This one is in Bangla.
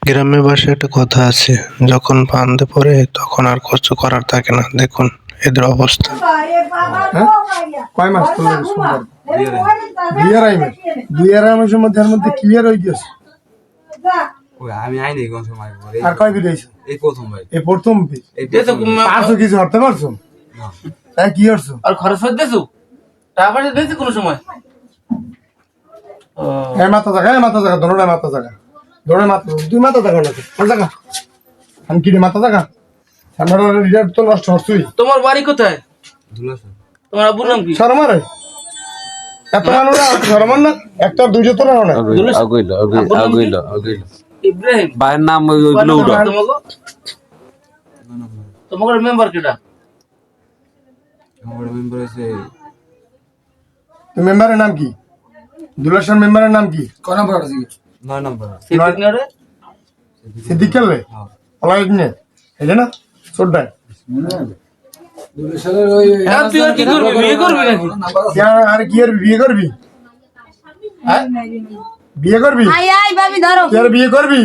গ্রামে বাসায় একটা কথা আছে যখন ফান্দে পড়ে তখন আর কিছু করার থাকে না। দেখুন এদের অবস্থা। কয় মাস তো লাগে সুন্দর দুই আড়াই মাস। দুই আড়াই মাসের মধ্যে এর মধ্যে ক্লিয়ার হয়ে গেছে আমি আইনি কোন সময় আর কয় বিল হয়েছে এই প্রথম ভাই। এই। পারছ কিছু হতে পারছ? তাই কি করছ? আর খরচ হয়ে দেছো? টাকা পয়সা দিয়েছি কোনো সময়? এই মাথা জায়গা এই মাথা জায়গা ধরো মাথা জায়গা ধরো মাথা তুই মাথা না কোন জায়গা আমি কি মাথা রিজাল্ট তো নষ্ট হচ্ছই তোমার বাড়ি কোথায়? তোমার আব্বুর নাম কি? শরম আরে এত মানুষ না শরম না একটা দুইশো তো না আগুইল? আগুইল আগুইল ইব্রাহিম। ভাইয়ের নাম ওইগুলো তোমাকে তোমাকে মেম্বার কেটা? আমার মেম্বার আছে মেম্বারের নাম কি? দুলাসার মেম্বারের নাম কি? নয় নম্বর। সিদ্দিক না সিদ্দিক খেললে হ্যাঁ। নে। না হ্যাঁ, আর কি করবি? বিয়ে করবি বিয়ে করবি? হ্যাঁ? বিয়ে করবি? আয় আয় বাবি ধরো। তুই আর বিয়ে করবি?